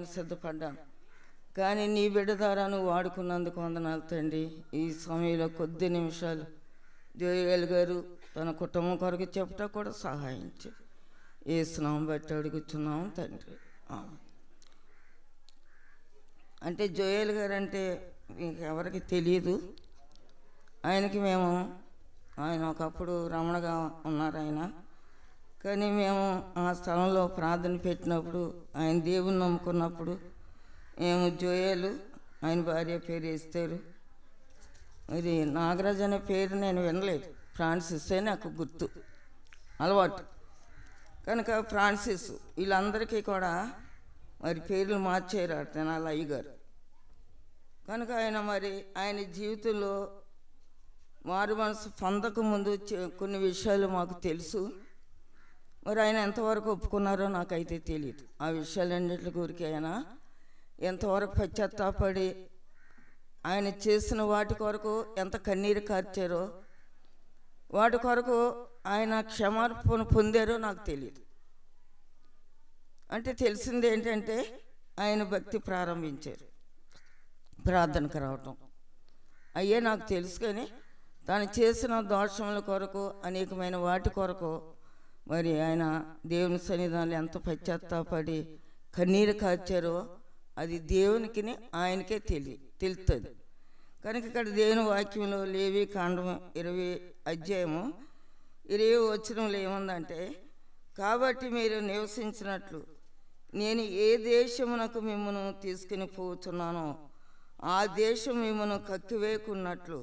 నేను సిద్ధపడ్డాను. కానీ నీ బిడ్డ ద్వారా నువ్వు వాడుకున్నందుకు వందనాలు తండ్రి. ఈ సమయంలో కొద్ది నిమిషాలు జోయల్ గారు తన కుటుంబం కొరకు చెప్పట కూడా సహాయించి. ఏ స్నామం బట్టి అడుగుతున్నాం తండ్రి. అంటే జోయల్ గారు అంటే మీకు ఎవరికి తెలియదు ఆయనకి మేము ఆయన ఒకప్పుడు రమణగా ఉన్నారు ఆయన. కానీ మేము ఆ స్థలంలో ప్రార్థన పెట్టినప్పుడు ఆయన దేవుని నమ్ముకున్నప్పుడు మేము జోయలు ఆయన భార్య పేరు వేస్తారు మరి నాగరాజ్ అనే పేరు నేను వినలేదు. ఫ్రాన్సిస్ అని నాకు గుర్తు. అలవాటు. కనుక ఫ్రాన్సిస్ వీళ్ళందరికీ కూడా మరి పేర్లు మార్చారు తెనాల అయ్య గారు. కనుక ఆయన మరి ఆయన జీవితంలో మారు మనసు పొందక ముందు చే- కొన్ని విషయాలు మాకు తెలుసు. మరి ఆయన ఎంతవరకు ఒప్పుకున్నారో నాకైతే తెలియదు ఆ విషయాలన్నింటి గురికి ఆయన ఎంతవరకు పశ్చాత్తాపడి ఆయన చేసిన వాటి కొరకు ఎంత కన్నీరు కార్చారో వాటి కొరకు ఆయన క్షమార్పణ పొందారో నాకు తెలియదు అంటే తెలిసింది ఏంటంటే ఆయన భక్తి ప్రారంభించారు ప్రార్థనకు రావటం. అయ్యే నాకు తెలుసు కానీ తాను చేసిన దోషముల కొరకు అనేకమైన వాటి కొరకు మరి ఆయన దేవుని సన్నిధానంలో ఎంత పశ్చాత్తాపడి కన్నీరు కాచారో అది దేవునికి ఆయనకే తెలియ తెలుస్తుంది కనుక ఇక్కడ దేవుని వాక్యంలో లేవి కాండం ఇరవై అధ్యాయము ఇరవై వచనంలో ఏముందంటే కాబట్టి మీరు నివసించినట్లు నేను ఏ దేశమునకు మిమ్మను తీసుకుని పోతున్నానో ఆ దేశం మిమ్మను కక్కివేకున్నట్లు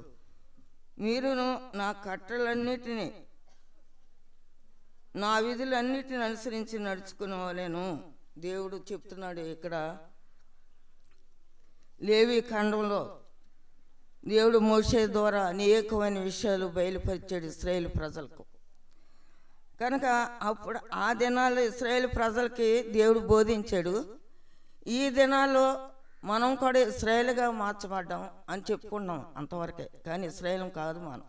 మీరును నా కట్టలన్నిటినీ నా విధులన్నిటిని అనుసరించి నడుచుకునే వాళ్ళను దేవుడు చెప్తున్నాడు ఇక్కడ. లేవి ఖండంలో దేవుడు మోసే ద్వారా అనేకమైన విషయాలు బయలుపరిచాడు ఇస్రాయేల్ ప్రజలకు. కనుక అప్పుడు ఆ దినాల్లో ఇస్రాయేల్ ప్రజలకి దేవుడు బోధించాడు ఈ దినాల్లో మనం కూడా ఇస్రాయేల్గా మార్చబడ్డాం అని చెప్పుకున్నాం అంతవరకే. కానీ ఇస్రాయేల్ కాదు మనం.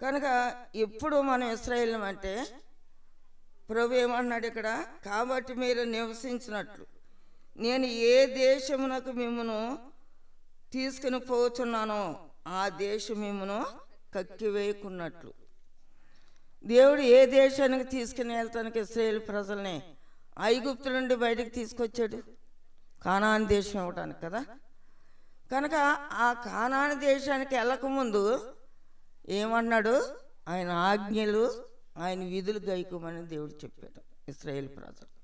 కనుక ఎప్పుడు మనం ఇస్రాయేల్ అంటే ప్రభు ఏమన్నాడు ఇక్కడ? కాబట్టి మీరు నివసించినట్లు. నేను ఏ దేశమునకు మిమ్మను తీసుకుని పోతున్నానో ఆ దేశం మిమ్మను కక్కివేయకున్నట్లు దేవుడు ఏ దేశానికి తీసుకుని వెళ్తానికి ఇస్రాయేల్ ప్రజల్ని? ఐగుప్తు నుండి బయటకు తీసుకొచ్చాడు. కానాని దేశం ఇవ్వడానికి కదా? కనుక ఆ కానాని దేశానికి వెళ్ళకముందు ఏమన్నాడు? ఆయన ఆజ్ఞలు ఆయన విధులు గైకోమని దేవుడు చెప్పాడు. ఇస్రాయేల్ ప్రజలు.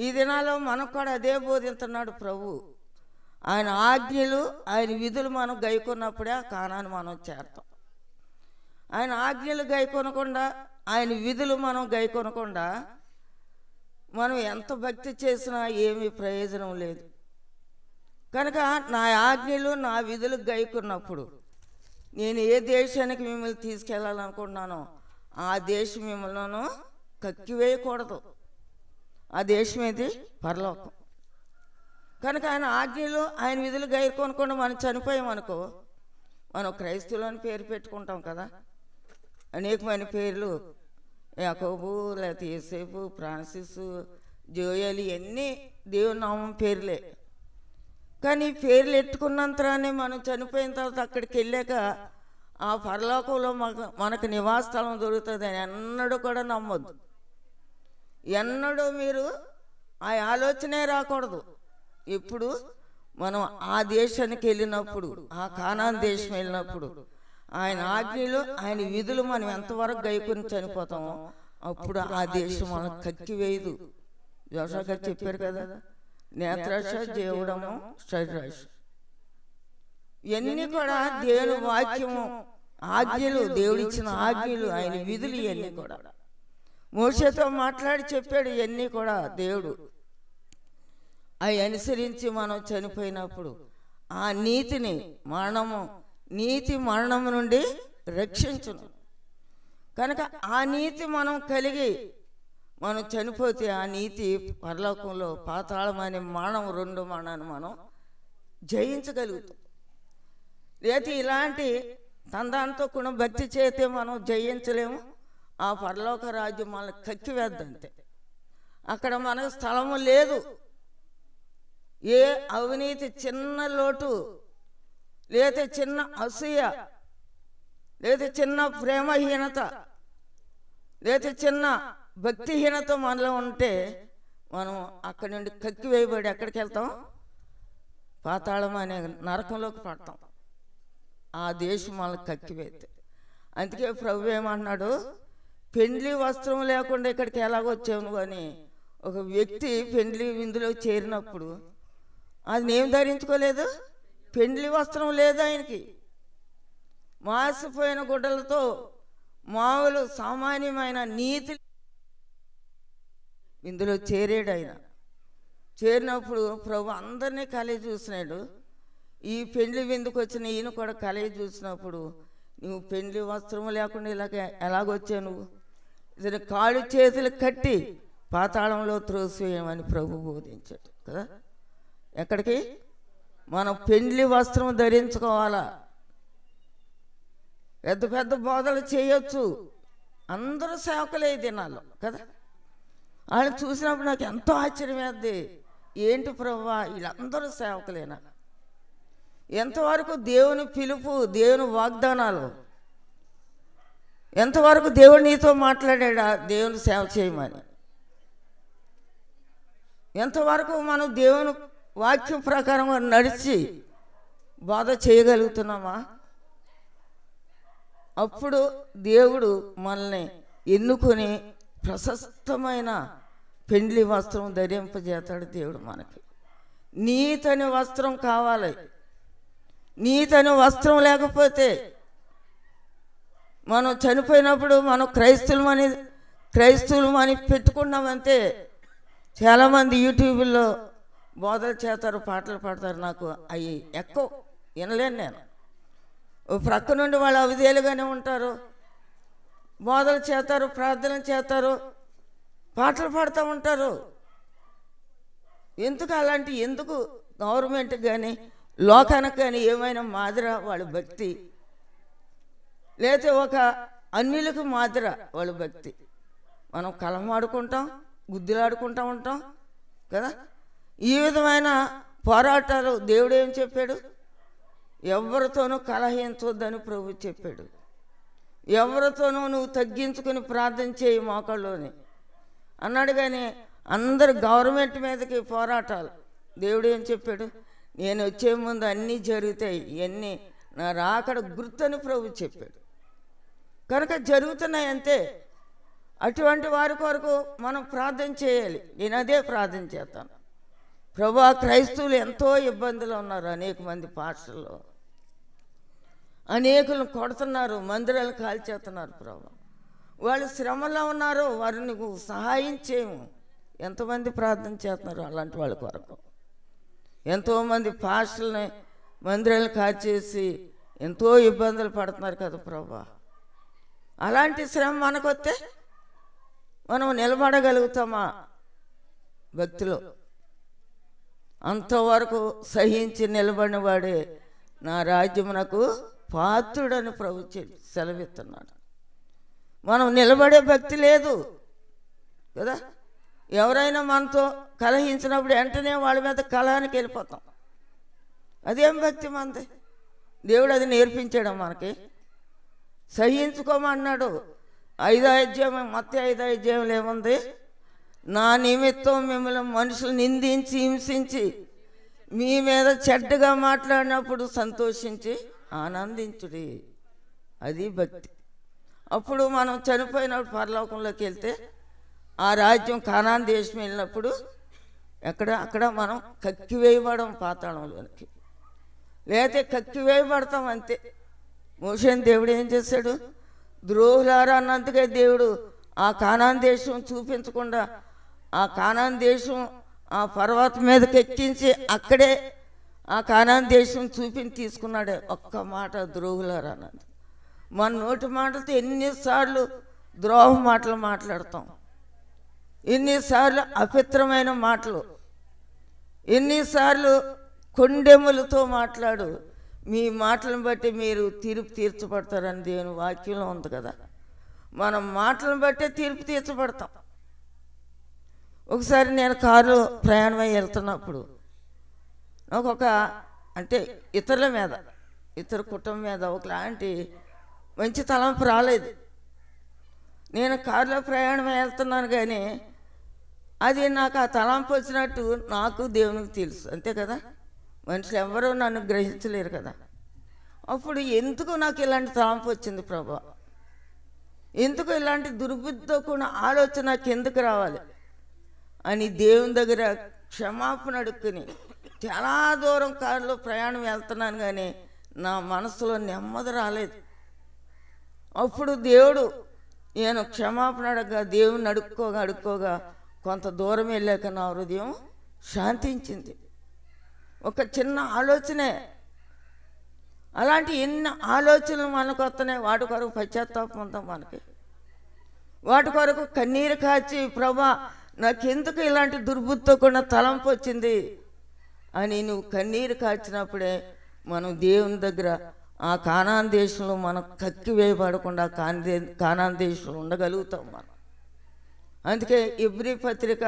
ఈ దినాల్లో మనకు కూడా అదే బోధిస్తున్నాడు ప్రభు. ఆయన ఆజ్ఞలు ఆయన విధులు మనం గైకున్నప్పుడే ఆ కానాన్ని మనం చేరతాం. ఆయన ఆజ్ఞలు గైకొనకుండా ఆయన విధులు మనం గైకొనకుండా మనం ఎంత భక్తి చేసినా ఏమీ ప్రయోజనం లేదు. కనుక నా ఆజ్ఞలు నా విధులు గైకున్నప్పుడు నేను ఏ దేశానికి మిమ్మల్ని తీసుకెళ్ళాలనుకుంటున్నానో ఆ దేశం మిమ్మల్ని కక్కివేయకూడదు ఆ దేశం ఏది? పరలోకం. కనుక ఆయన ఆజ్ఞలు ఆయన విధులు గైకొనకుండా మనం చనిపోయామనుకో మనం క్రైస్తవులని పేరు పెట్టుకుంటాం కదా. అనేకమైన పేర్లు యాకోబు లేకపోతే ఏసేపు ఫ్రాన్సిస్ జోయలు ఇవన్నీ దేవుని నామం పేర్లే. కానీ పేర్లు ఎట్టుకున్నంతరానే మనం చనిపోయిన తర్వాత అక్కడికి వెళ్ళాక ఆ పరలోకంలో మనకు మనకు నివాస స్థలం దొరుకుతుంది అని ఎన్నడూ కూడా నమ్మొద్దు. ఎన్నడూ మీరు ఆ ఆలోచనే రాకూడదు. ఎప్పుడు మనం ఆ దేశానికి వెళ్ళినప్పుడు ఆ కానాన్ దేశం వెళ్ళినప్పుడు ఆయన ఆజ్ఞలు ఆయన విధులు మనం ఎంతవరకు గైకొని చనిపోతామో అప్పుడు ఆ దేశం మనకు కక్కివేయదు. జోషా గారు చెప్పారు కదా నేత్రాశ దేవుడము శరీరాశ. ఇవన్నీ కూడా దేవుని వాక్యము ఆజ్ఞలు దేవుడిచ్చిన ఆజ్ఞలు ఆయన విధులు ఇవన్నీ కూడా. మోసతో మాట్లాడి చెప్పాడు ఇవన్నీ కూడా దేవుడు. అవి అనుసరించి మనం చనిపోయినప్పుడు ఆ నీతిని మరణము నీతి మరణము నుండి రక్షించును. కనుక ఆ నీతి మనం కలిగి మనం చనిపోతే ఆ నీతి పరలోకంలో పాతాళం అనే మానం రెండు మానాన్ని మనం జయించగలుగుతాం. లేకపోతే ఇలాంటి తందాంతో కూడా భక్తి చేస్తే మనం జయించలేము. ఆ పరలోక రాజ్యం మనల్ని కక్కివేద్దంతే. అక్కడ మనకు స్థలము లేదు. ఏ అవినీతి చిన్న లోటు లేదా చిన్న అసూయ లేదా చిన్న ప్రేమహీనత లేదా చిన్న భక్తిహీనత మనలో ఉంటే మనం అక్కడి నుండి కక్కి వేయబడి ఎక్కడికి వెళ్తాం? పాతాళం అనే నరకంలోకి పడతాం. ఆ దేశం మనల్ని కక్కివేతే. అందుకే ప్రభు ఏమన్నాడు పెండ్లి వస్త్రం లేకుండా ఇక్కడికి ఎలాగొచ్చాము కానీ అని ఒక వ్యక్తి పెండ్లి విందులో చేరినప్పుడు అది ఏం ధరించుకోలేదు. పెండ్లి వస్త్రం లేదు ఆయనకి. మాసిపోయిన గుడ్డలతో మామూలు సామాన్యమైన నీతి ఇందులో చేరాడు ఆయన. చేరినప్పుడు ప్రభు అందరినీ కలిగి చూసినాడు. ఈ పెండ్లి విందుకు వచ్చిన ఈయన కూడా కలిగి చూసినప్పుడు నువ్వు పెండ్లి వస్త్రం లేకుండా ఇలాగ ఎలాగొచ్చావు నువ్వు? ఇతని కాళ్ళు చేతులు కట్టి పాతాళంలో త్రోసివేయమని ప్రభు బోధించాడు. కదా? ఎక్కడికి? మనం పెండ్లి వస్త్రం ధరించుకోవాలా? పెద్ద పెద్ద బోధలు చేయొచ్చు. అందరూ సేవకులే ఈ దినాల్లో కదా? వాళ్ళని చూసినప్పుడు నాకు ఎంతో ఆశ్చర్యమేది. ఏంటి ప్రభా వీళ్ళందరూ సేవకులేనా? ఎంతవరకు దేవుని పిలుపు దేవుని వాగ్దానాలు? ఎంతవరకు దేవుడు నీతో మాట్లాడా దేవుని సేవ చేయమని. ఎంతవరకు మనం దేవుని వాక్యం ప్రకారం నడిచి బాధ చేయగలుగుతున్నామా? అప్పుడు దేవుడు మనల్ని ఎన్నుకొని ప్రశస్తమైన పెండ్లి వస్త్రం ధరింపజేస్తాడు దేవుడు మనకి. నీతని వస్త్రం కావాలి. నీతని వస్త్రం లేకపోతే మనం చనిపోయినప్పుడు మనం క్రైస్తవులమని క్రైస్తవులమని పెట్టుకున్నామంటే చాలామంది యూట్యూబ్లో బోధలు చేస్తారు పాటలు పాడతారు నాకు అవి ఎక్కువ వినలేను నేను. ప్రక్క నుండి వాళ్ళు అవిధేలుగానే ఉంటారు. బోధలు చేస్తారు ప్రార్థన చేస్తారు. పాటలు పాడుతూ ఉంటారు. ఎందుకు అలాంటి ఎందుకు గవర్నమెంట్ కానీ లోకానికి కానీ ఏమైనా మాదిర వాళ్ళ భక్తి? లేకపోతే ఒక అన్నిలకు మాదిర వాళ్ళ భక్తి. మనం కలం ఆడుకుంటాం గుద్దులాడుకుంటూ ఉంటాం కదా? ఈ విధమైన పోరాటాలు దేవుడు ఏం చెప్పాడు? ఎవరితోనూ కలహించొద్దని ప్రభు చెప్పాడు. ఎవరితోనూ నువ్వు తగ్గించుకుని ప్రార్థన చేయి మోకాళ్ళలోనే అన్నాడు కానీ అందరు గవర్నమెంట్ మీదకి పోరాటాలు. దేవుడు ఏం చెప్పాడు? నేను వచ్చే ముందు అన్నీ జరుగుతాయి. ఇవన్నీ నా రాకడ గుర్తని ప్రభు చెప్పాడు. కనుక జరుగుతున్నాయి అంతే అటువంటి వారి కొరకు మనం ప్రార్థన చేయాలి. నేను అదే ప్రార్థన చేస్తాను. ప్రభు క్రైస్తవులు ఎంతో ఇబ్బందులు ఉన్నారు అనేక మంది పాస్టర్లు. అనేకులను కొడుతున్నారు మందిరాలు కాల్చేస్తున్నారు ప్రభు. వాళ్ళు శ్రమలో ఉన్నారు వారిని నీకు సహాయం చేయము. ఎంతమంది ప్రార్థన చేస్తున్నారు అలాంటి వాళ్ళ కొరకు. ఎంతోమంది పాస్టల్ని మందిరాలు కాచేసి ఎంతో ఇబ్బందులు పడుతున్నారు కదా ప్రభా. అలాంటి శ్రమ మనకొస్తే మనం నిలబడగలుగుతామా భక్తిలో? అంతవరకు సహించి నిలబడినవాడే నా రాజ్యమునకు పాత్రుడని ప్రభు చె- సెలవిస్తున్నాడు. మనం నిలబడే భక్తి లేదు. కదా? ఎవరైనా మనతో కలహించినప్పుడు వెంటనే వాళ్ళ మీద కలహానికి వెళ్ళిపోతాం. అదేం భక్తి మనది? దేవుడు అది నేర్పించాడు మనకి. సహించుకోమన్నాడు. ఐదో మొత్తం ఐదో ఏముంది? నా నిమిత్తం మిమ్మల్ని మనుషులు నిందించి హింసించి మీ మీద చెడ్డగా మాట్లాడినప్పుడు సంతోషించి ఆనందించుడి. అది భక్తి. అప్పుడు మనం చనిపోయినప్పుడు పరలోకంలోకి వెళ్తే ఆ రాజ్యం కానాన్ దేశం వెళ్ళినప్పుడు ఎక్కడ అక్కడ మనం కక్కి వేయబడం పాతాళంలోనికి. లేకపోతే కక్కి వేయబడతాం అంతే. మోషన్ దేవుడు ఏం చేశాడు? ద్రోహులారా అన్నందుకే దేవుడు ఆ కానాన్ దేశం చూపించకుండా ఆ కానాన్ దేశం ఆ పర్వతం మీదకి ఎక్కించి అక్కడే ఆ కానాన్ దేశం చూపించి తీసుకున్నాడే. ఒక్క మాట ద్రోహులారా అన్నది మన నోటి మాటలతో ఎన్నిసార్లు ద్రోహ మాటలు మాట్లాడతాం. ఎన్నిసార్లు అపిత్రమైన మాటలు. ఎన్నిసార్లు కొండెములతో మాట్లాడు. మీ మాటలను బట్టి మీరు తీర్పు తీర్చబడతారని దేవుని వాక్యంలో ఉంది కదా. మనం మాటలను బట్టే తీర్పు తీర్చబడతాం. ఒకసారి నేను కారు ప్రయాణమై వెళ్తున్నప్పుడు నాకు ఒక అంటే ఇతరుల మీద ఇతర కుటుంబం మీద ఒకలాంటి మంచి తలంపు రాలేదు. నేను కారులో ప్రయాణం వెళ్తున్నాను కానీ అది నాకు ఆ తలంపు వచ్చినట్టు నాకు దేవునికి తెలుసు. అంతే కదా? మనుషులు ఎవరూ నన్ను గ్రహించలేరు కదా? అప్పుడు ఎందుకు నాకు ఇలాంటి తలంపు వచ్చింది ప్రభా? ఎందుకు ఇలాంటి దుర్బుద్ధితో కూడిన ఆలోచన నాకు ఎందుకు రావాలి? అని దేవుని దగ్గర క్షమాపణ అడుక్కుని చాలా దూరం కారులో ప్రయాణం వెళ్తున్నాను కానీ నా మనసులో నెమ్మది రాలేదు. అప్పుడు దేవుడు నేను క్షమాపణ అడగగా దేవుని అడుక్కోగా అడుక్కోగా కొంత దూరం వెళ్ళాక నా హృదయం శాంతించింది. ఒక చిన్న ఆలోచనే. అలాంటి ఎన్ని ఆలోచనలు మనకు వస్తున్నాయి వాటి కొరకు పశ్చాత్తాపం ఉందా మనకి? వాటి కొరకు కన్నీరు కాచి ప్రభా నాకెందుకు ఇలాంటి దుర్బుద్ధితో కూడా తలంపు వచ్చింది? అని నువ్వు కన్నీరు కాచినప్పుడే మనం దేవుని దగ్గర ఆ కానాన్ దేశంలో మనం కక్కి వేయబడకుండా కాని కానాన్ దేశంలో ఉండగలుగుతాం మనం. అందుకే ఇబ్రి పత్రిక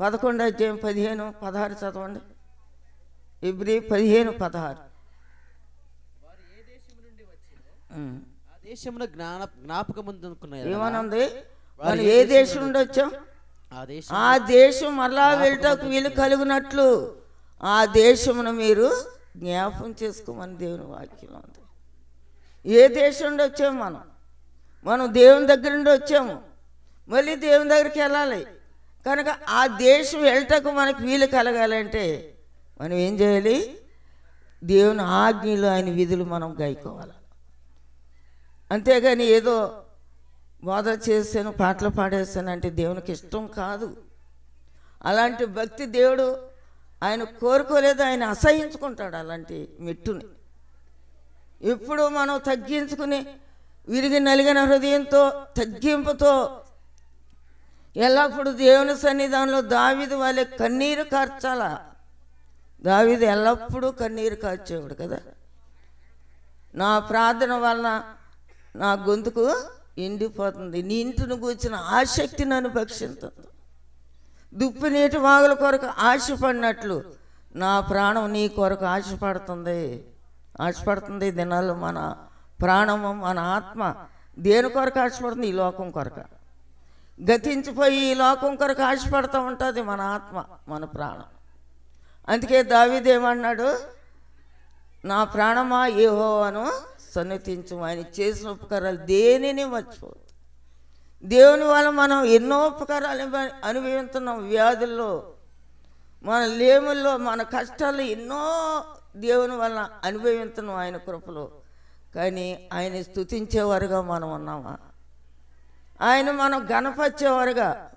పదకొండు అధ్యాయం పదిహేను పదహారు చదవండి. ఇబ్రి పదిహేను పదహారు. దేశమును జ్ఞాన జ్ఞాపకముందుకున్నారు ఏమనుంది? మనం ఏ దేశం నుండి వచ్చాం? ఆ దేశం ఆ దేశం మరలా వెళ్ళటకు వీలు కలుగునట్లు ఆ దేశమును మీరు జ్ఞాపం చేసుకోమని దేవుని వాక్యం ఉంది. ఏ దేశం నుండి వచ్చాము మనం? మనం దేవుని దగ్గర నుండి వచ్చాము. మళ్ళీ దేవుని దగ్గరికి వెళ్ళాలి. కనుక ఆ దేశం వెళ్ళటకు మనకు వీలు కలగాలంటే మనం ఏం చేయాలి? దేవుని ఆజ్ఞలు ఆయన విధులు మనం గాయకోవాలి అంతేగాని ఏదో బోధ చేశాను పాటలు పాడేశాను అంటే దేవునికి ఇష్టం కాదు. అలాంటి భక్తి దేవుడు ఆయన కోరుకోలేదు ఆయన అసహించుకుంటాడు అలాంటి మెట్టుని. ఎప్పుడు మనం తగ్గించుకుని విరిగి నలిగిన హృదయంతో తగ్గింపుతో ఎల్లప్పుడూ దేవుని సన్నిధానంలో దావిది వాళ్ళే కన్నీరు కార్చాల? దావిది ఎల్లప్పుడూ కన్నీరు కార్చేవాడు కదా. నా ప్రార్థన వలన నా గొంతుకు ఎండిపోతుంది. నీ ఇంటిని కూర్చిన ఆసక్తి నన్ను భక్షిస్తుంది దుప్పి నీటి వాగుల కొరకు ఆశపడినట్లు నా ప్రాణం నీ కొరకు ఆశపడుతుంది. ఆశపడుతుంది ఈ దినాల్లో మన ప్రాణము మన ఆత్మ దేని కొరకు ఆశపడుతుంది? ఈ లోకం కొరకు. గతించిపోయి ఈ లోకం కొరకు ఆశపడుతూ ఉంటుంది మన ఆత్మ మన ప్రాణం. అందుకే దావిదేమన్నాడు నా ప్రాణమా ఏహోవాను సన్నతించు ఆయన చేసిన ఉపకారాలు దేనిని మర్చిపోదు దేవుని వల్ల మనం ఎన్నో ఉపకారాలు అనుభవిస్తున్నాం వ్యాధుల్లో. మన లేముల్లో మన కష్టాలు ఎన్నో దేవుని వల్ల అనుభవిస్తున్నాం ఆయన కృపలో. కానీ ఆయన స్థుతించేవారుగా మనం ఉన్నామా? ఆయన మనం గణపరిచేవారుగా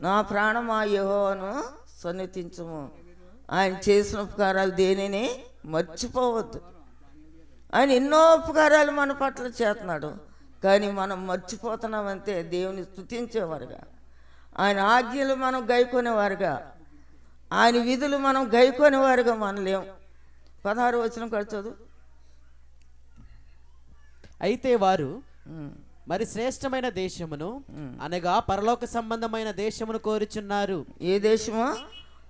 నా ప్రాణమా యహోను సన్నిధించము. ఆయన చేసిన ఉపకారాలు దేనిని మర్చిపోవద్దు. ఆయన ఎన్నో ఉపకారాలు మన పట్ల చేస్తున్నాడు. కానీ మనం మర్చిపోతున్నామంతే దేవుని స్తుతించేవారుగా. ఆయన ఆజ్ఞలు మనం గైకొనేవారుగా. ఆయన విధులు మనం గైకొనేవారుగా మనం లేం పదహారు వచ్చిన కూడా చదువు. అయితే వారు. మరి శ్రేష్టమైన దేశమును అనగా పరలోక సంబంధమైన దేశమును కోరుచున్నారు. ఏ దేశము?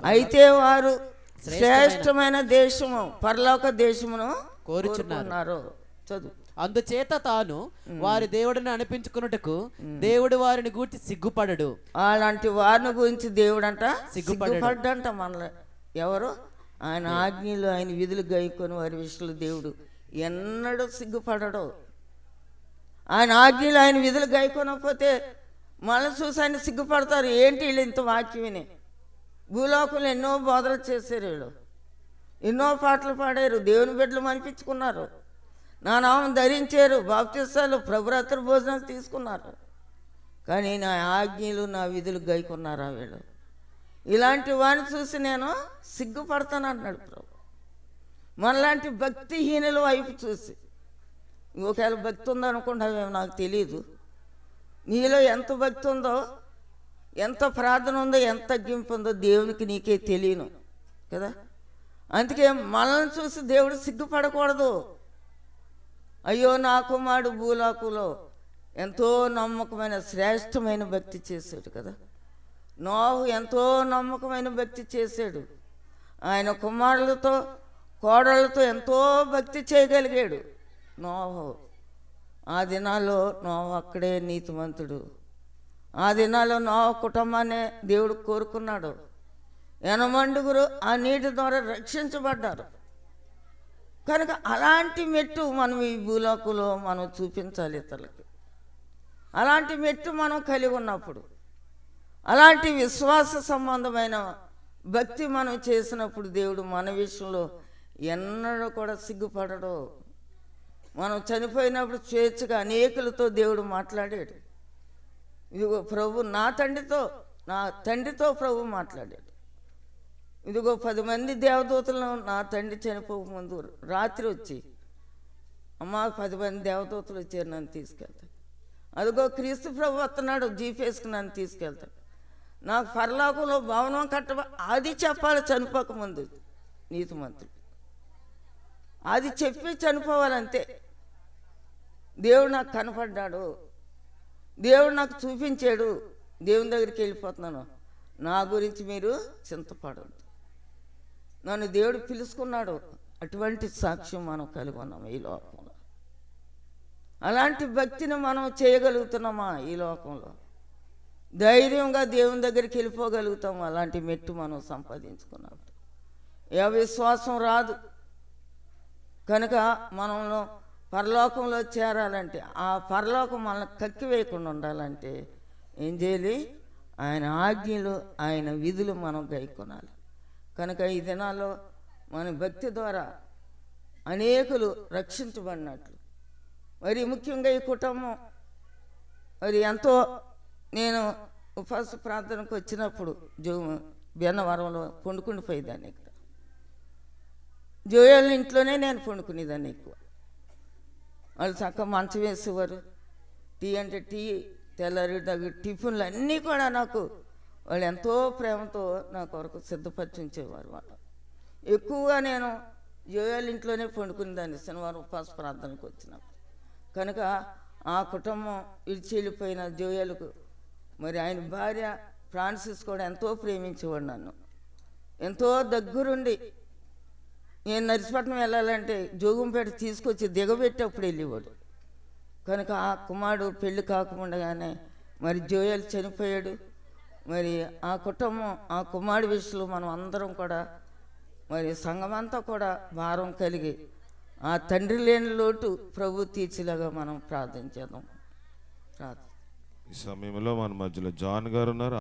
అయితే వారు శ్రేష్టమైన దేశము పరలోక దేశమును కోరుచున్నారు. చదువు. అందుచేత తాను వారి దేవుడిని అనిపించుకున్నట్టుకు దేవుడు వారిని గూర్చి సిగ్గుపడడు. అలాంటి వారిని గురించి దేవుడు అంట. సిగ్గుపడ్డంట మనలో ఎవరు? ఆయన ఆజ్ఞలు ఆయన విధులు గైకొని వారి విషయంలో దేవుడు ఎన్నడూ సిగ్గుపడడు. ఆయన ఆజ్ఞలు ఆయన విధులు గైకొనకపోతే మళ్ళీ చూసి ఆయన సిగ్గుపడతారు. ఏంటి వీళ్ళు ఇంత వాక్యం విని? భూలోకంలో ఎన్నో బోధలు చేశారు వీళ్ళు. ఎన్నో పాటలు పాడారు. దేవుని బిడ్డలు అనిపించుకున్నారు నా నామం ధరించారు బాప్తిస్తాలు ప్రభురాత్రి భోజనాలు తీసుకున్నారు. కానీ నా ఆజ్ఞలు నా విధులు గైకున్నారా వీళ్ళు? ఇలాంటి వాడిని చూసి నేను సిగ్గుపడతాను అన్నాడు ప్రభు. మనలాంటి భక్తిహీనుల వైపు చూసి ఒకవేళ భక్తి ఉందనుకుంటావేమో నాకు తెలియదు నీలో ఎంత భక్తి ఉందో ఎంత ప్రార్థన ఉందో ఎంత తగ్గింపు ఉందో దేవునికి నీకే తెలియను. కదా? అందుకే మనల్ని చూసి దేవుడు సిగ్గుపడకూడదు. అయ్యో నా కుమారుడు భూలాకులో ఎంతో నమ్మకమైన శ్రేష్టమైన భక్తి చేశాడు కదా. నోహు ఎంతో నమ్మకమైన భక్తి చేశాడు. ఆయన కుమారులతో కోడళ్ళతో ఎంతో భక్తి చేయగలిగాడు నోహు. ఆ దినాల్లో నోహు అక్కడే నీతిమంతుడు. ఆ దినాల్లో నోహు కుటుంబాన్ని దేవుడు కోరుకున్నాడు. ఎనమండుగురు ఆ నీటి ద్వారా రక్షించబడ్డారు. కనుక అలాంటి మెట్టు మనం ఈ భూలోకంలో మనం చూపించాలి ఇతరులకి. అలాంటి మెట్టు మనం కలిగి ఉన్నప్పుడు అలాంటి విశ్వాస సంబంధమైన భక్తి మనం చేసినప్పుడు దేవుడు మన విషయంలో ఎన్నడూ కూడా సిగ్గుపడడు. మనం చనిపోయినప్పుడు స్వేచ్ఛగా అనేకులతో దేవుడు మాట్లాడాడు. ఇదిగో ప్రభు నా తండ్రితో నా తండ్రితో ప్రభు మాట్లాడాడు. ఇదిగో పది మంది దేవదూతలను నా తండ్రి చనిపోక ముందు రాత్రి వచ్చి అమ్మ పది మంది దేవదూతలు వచ్చారు నన్ను తీసుకెళ్తాను అదిగో క్రీస్తు ప్రభు వస్తున్నాడు జీపేసుకు నన్ను తీసుకెళ్తాడు. నాకు పరలోకంలో భవనం కట్ట అది చెప్పాలి చనిపోక ముందు మంత్రులు అది చెప్పి చనిపోవాలంతే. దేవుడు నాకు కనపడ్డాడు. దేవుడు నాకు చూపించాడు. దేవుని దగ్గరికి వెళ్ళిపోతున్నాను. నా గురించి మీరు చింతపడద్దు. నన్ను దేవుడు పిలుచుకున్నాడు అటువంటి సాక్ష్యం మనం కలిగి ఉన్నాం ఈ లోకంలో. అలాంటి భక్తిని మనం చేయగలుగుతున్నామా ఈ లోకంలో? ధైర్యంగా దేవుని దగ్గరికి వెళ్ళిపోగలుగుతాము అలాంటి మెట్టు మనం సంపాదించుకున్నప్పుడు. ఏ విశ్వాసం రాదు. కనుక మనలో పరలోకంలో చేరాలంటే ఆ పరలోకం మనల్ని కక్కివేయకుండా ఉండాలంటే ఏం చేయాలి? ఆయన ఆజ్ఞలు ఆయన విధులు మనం గైకొనాలి. కనుక ఈ దినాల్లో మన భక్తి ద్వారా అనేకులు రక్షించబడినట్లు. మరి ముఖ్యంగా ఈ కుటుంబం. మరి ఎంతో నేను ఉపవాస ప్రార్థనకు వచ్చినప్పుడు జో బెన్నవరంలో పండుకుండిపోయేదాన్ని ఇక్కడ. జోయాల ఇంట్లోనే నేను పండుకునేదాన్ని ఎక్కువ. వాళ్ళు చక్కగా మంచం వేసేవారు. టీ అంటే టీ తెల్లారి దగ్గర టిఫిన్లు అన్నీ కూడా నాకు వాళ్ళు ఎంతో ప్రేమతో నా కొరకు సిద్ధపరిచించేవారు వాళ్ళు ఎక్కువగా నేను జోయాల ఇంట్లోనే పండుకునేదాన్ని శనివారం ఉపాస ప్రార్థనకు వచ్చినప్పుడు కనుక ఆ కుటుంబం ఇడిచి వెళ్ళిపోయిన జోయాలకు మరి ఆయన భార్య ఫ్రాన్సిస్ కూడా ఎంతో ప్రేమించేవాడు నన్ను. ఎంతో దగ్గరుండి నేను నర్సిపట్నం వెళ్ళాలంటే జోగంపేట తీసుకొచ్చి దిగబెట్టేప్పుడు వెళ్ళేవాడు. కనుక ఆ కుమారుడు పెళ్ళి కాకుండానే మరి జోయల్ చనిపోయాడు. మరి ఆ కుటుంబం ఆ కుమారుడి విషయంలో మనం అందరం కూడా మరి సంఘమంతా కూడా భారం కలిగి ఆ తండ్రి లేని లోటు ప్రభు తీర్చేలాగా మనం ప్రార్థన చేద్దాం. ప్రార్థన. ఈ సమయంలో మన మధ్యలో జాన్ గారు ఉన్నారు.